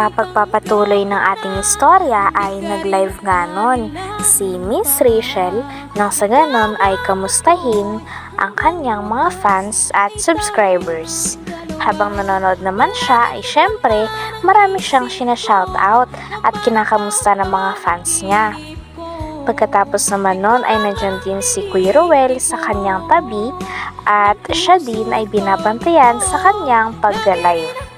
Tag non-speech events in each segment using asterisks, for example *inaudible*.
Sa pagpapatuloy ng ating istorya ay nag-live nga nun si Miss Rachel nang sa ganon ay kamustahin ang kanyang mga fans at subscribers. Habang nanonood naman siya ay syempre marami siyang sinashoutout at kinakamusta ng mga fans niya. Pagkatapos naman nun ay nandiyan din si Kuya Ruel sa kanyang tabi at siya din ay binabantayan sa kanyang pag-live.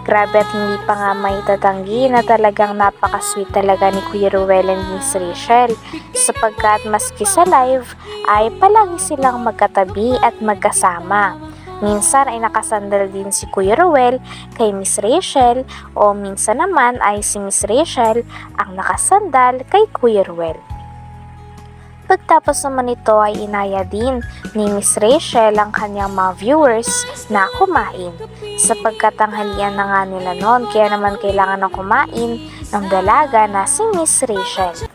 Grabe at hindi pa nga may tatanggi na talagang napaka-sweet talaga ni Kuya Ruel and Miss Rachel sapagkat maski sa live ay palagi silang magkatabi at magkasama. Minsan ay nakasandal din si Kuya Ruel kay Miss Rachel o minsan naman ay si Miss Rachel ang nakasandal kay Kuya Ruel. Pagtapos naman ito ay inaya din ni Miss Rachel ang kanyang mga viewers na kumain sapagkat tanghalian na nga nila noon kaya naman kailangan ng kumain ng dalaga na si Miss Rachel.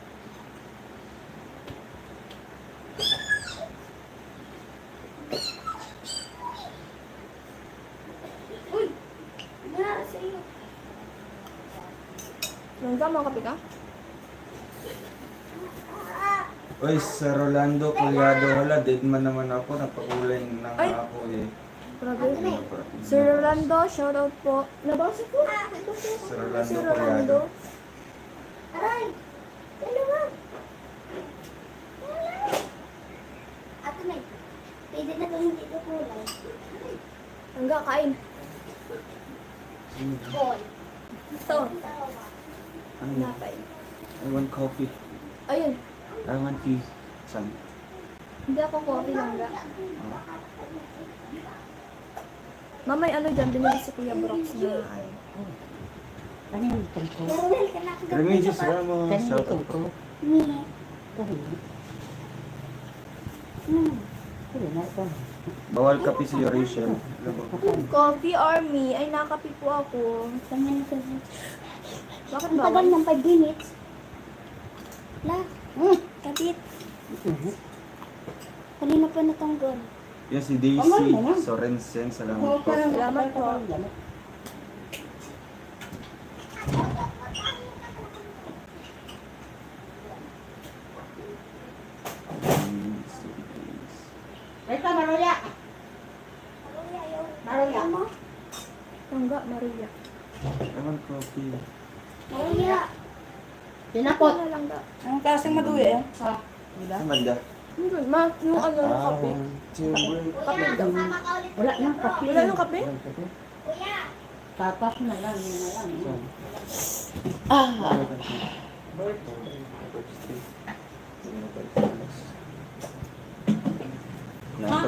Nangga, mga kape ka? Uy, sa Rolando Collado, hala, dead man naman ako, napakulay na Ay! ako eh. Grabe. Sir Rolando, shoutout po. Nabasa po. Sa Rolando Sir. Rolando. Aray! Dalawa! Ate May, pwede na ito hindi ito kulay. Nangga, kain. Gold. Ito. Ano? Napay. I want coffee. Ayun. I want tea. Saan? Hindi ako coffee langga. Mamay ano dyan, binili si Kuya Brox na ano. Ka na ako Remedios Ramos, shout out ko. Ni. Bawal kape si Rachel. Coffee or me, ay nakapi po ako. Bakit Ang tagal bawal? ng 5 minutes. La, kapit. Kanina pa natanggal. Yan si Daisy Sorensen, salamat po. Salamat po. Maruya mo? Langga, Maria. I want coffee. Maruya. Pinapot. Ang klaseng maduya eh. Ha? Saan banda? Hindi, ma, yung ano, yung Ah, kape. Kape daw. Wala nang kape. Wala nang kape? Tapas na lang, yun na lang. Saan? Ah,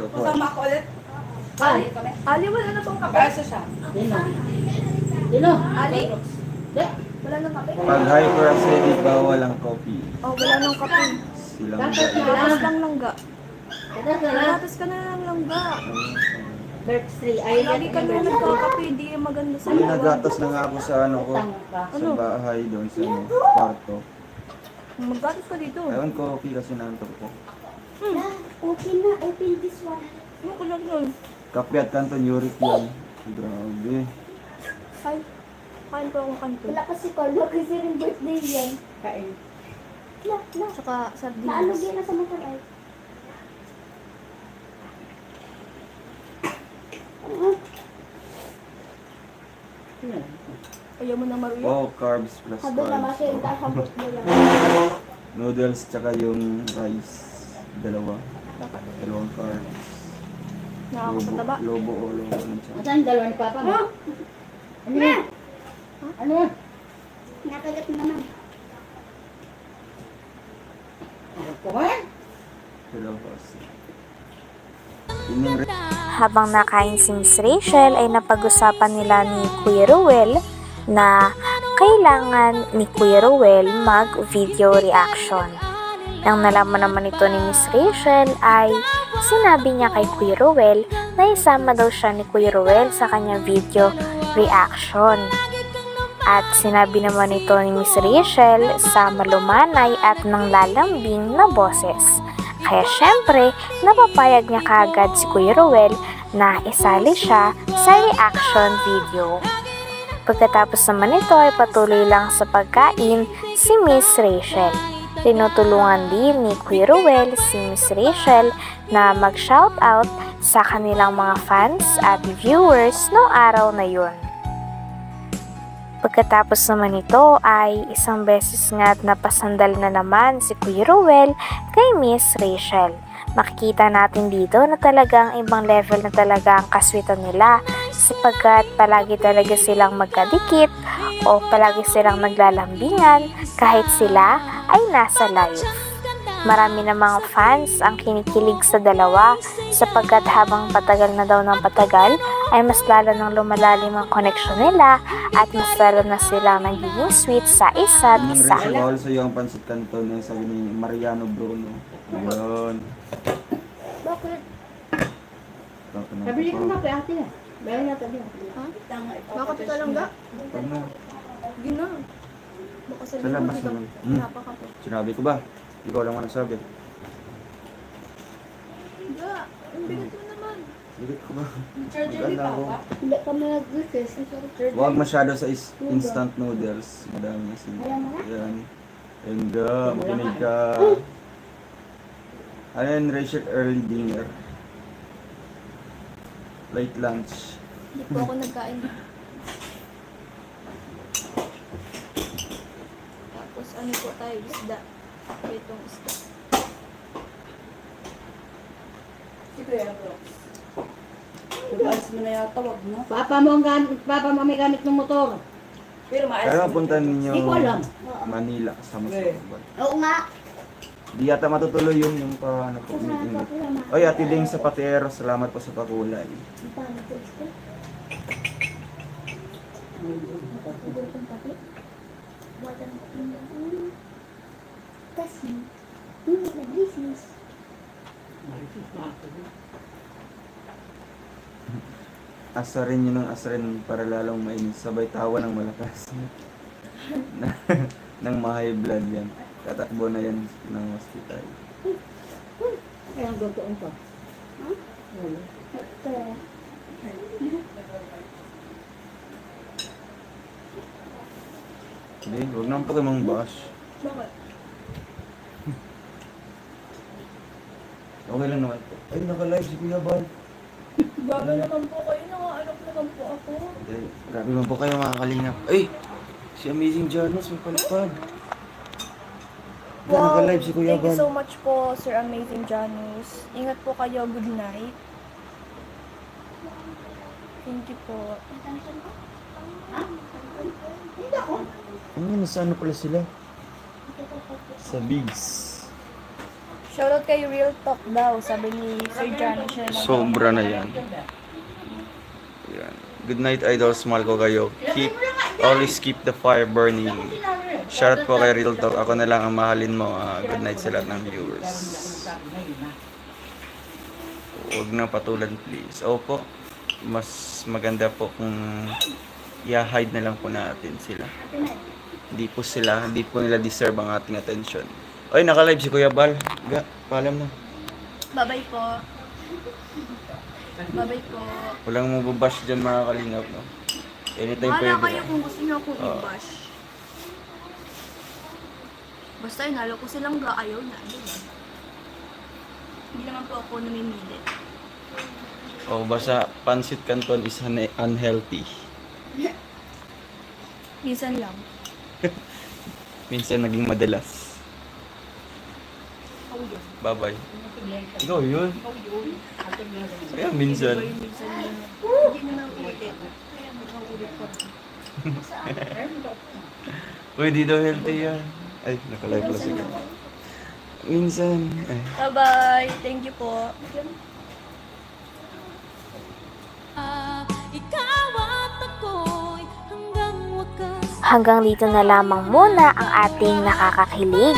ko. kasama ko ulit. Ali, Ali, wala na bang kape? Kasa siya. Dino. Dino. Ali, Di. Wala nang kape? Pag hyperacidic, bawal ang coffee. Oh, wala nang kape. Silang Dapat. Tapos lang langga. Tapos ka na lang langga. Bird tree. Ay, Lagi ka na nagkakape, di maganda sa Hindi katawan. nagatas na nga ako sa ano ko. Sa bahay doon sa ano, kwarto. Maggatas ka dito. Ewan ko, coffee kasi nantok ko. La, open na. Open this one. Ano ko lang yun? Kape at kanton, uric yan. Grabe. Ay, kain pa akong kanto. Wala kasi Carlo kasi rin birthday yan. Kain. La, la. Tsaka sardinas. Naalog yan na sa motor ay. Ayaw mo na maruya. Oh, carbs plus Sabi na carbs. kasi yung kasabot mo lang. *laughs* Noodles tsaka yung rice. Dalawa. Dalawang carbs. Nakakapataba. Lobo o lobo. ng tsaka. Saan dalawa ni Papa mo? Ano Huh? Ano? Nakagat mo naman. Ano Nakagat ba yan? Walang pasta. Habang nakain si Miss Rachel ay napag-usapan nila ni Kuya Ruel na kailangan ni Kuya Ruel mag-video reaction. Nang nalaman naman ito ni Miss Rachel ay sinabi niya kay Kuya Ruel na isama daw siya ni Kuya Ruel sa kanyang video reaction. At sinabi naman ito ni Miss Rachel sa malumanay at nang lalambing na boses. Kaya syempre, napapayag niya kagad si Kuya Ruel na isali siya sa reaction video. Pagkatapos naman ito ay patuloy lang sa pagkain si Miss Rachel. Tinutulungan din ni Kuya Ruel si Miss Rachel na mag-shoutout sa kanilang mga fans at viewers noong araw na yun. Pagkatapos naman ito ay isang beses nga at napasandal na naman si Kuya Ruel kay Miss Rachel. Makikita natin dito na talagang ibang level na talaga ang kaswitan nila sapagkat palagi talaga silang magkadikit o palagi silang naglalambingan kahit sila ay nasa live. Marami na mga fans ang kinikilig sa dalawa sapagkat habang patagal na daw ng patagal ay mas lalo nang lumalalim ang connection nila at mas lalo na sila nagiging sweet sa isa't Yung isa. Hall sa yung pancit canton na sabi ni Mariano Bruno. Yun. Bakit? Sabili ko na kay ate. Bayan na tabi. Ha? Bakit ito lang ga? Pag na. Gina. Baka Sa labas naman. Hmm. Sinabi ko ba? Ikaw lang ang nagsabi. Ga, ang bigat mo Bigit ko ba? Maganda ako. Hindi kami nag-gusis. Huwag masyado sa is- instant noodles. Madami kasi. Yan. And uh, makinig ka. Ano yan, Rachel, early dinner. Late lunch. Hindi po ako nagkain. Tapos ano po tayo, isda. Itong isda. Papa mo ang gamit, papa mo may gamit ng motor. Pero mapunta ninyo Hindi ko alam. Manila kasama sa Tacloban. Oo nga. Di yata matutuloy yun yung pa ano po. Oy, Ate Ding sa Patero, salamat po sa. Paano ito? Kasi, hindi nag-business. Asarin nyo ng asarin para lalong mainis. Sabay tawa ng malakas. *laughs* nang ma-high blood yan. Tatakbo na yan ng hospital. Ay, ang doon ko. Ito. Hindi, huwag naman po kayo mang bash. Bakit? Okay lang naman. Ay, naka-live si Kuya Bal. Bago naman po kayo, nangaanap naman po ako. Grabe man po kayo mga kalingap. Ay! Si Amazing Jarnos, may palipad. Wow, naka-live si Kuya Thank you so much po, Sir Amazing Janus. Ingat po kayo. Good night. Thank you po. Ano, nasa ano pala sila? Sa Bigs. Shoutout kay Real Talk daw, sabi ni Sir lang. Sobra na yan. Yan. Good night, idols. Mahal ko kayo. Keep, always keep the fire burning. Shout po kay Real Talk. Ako na lang ang mahalin mo. Ah, good night sa lahat ng viewers. Huwag na patulan, please. Opo. Mas maganda po kung i-hide na lang po natin sila. Hindi po sila, hindi po nila deserve ang ating attention. Oy, naka-live si Kuya Bal. Ga, paalam na. Bye-bye po. Bye-bye po. Walang mababash dyan mga kalingap, no? Anytime Bahala pwede. kayo kung gusto niyo akong Oo. i-bash. Basta inalo ko silang ga, ayaw na. di ba? Hindi naman po ako namimili. O, basta pancit canton is un- unhealthy. Minsan lang. *laughs* Minsan naging madalas. Bye-bye. Ikaw yun. Kaya minsan. *laughs* Uy, di daw healthy yan. Ay, nakalive pala sige. Minsan. Ay. Bye-bye. Thank you po. Ikaw at ako'y hanggang wakas Hanggang dito na lamang muna ang ating nakakakilig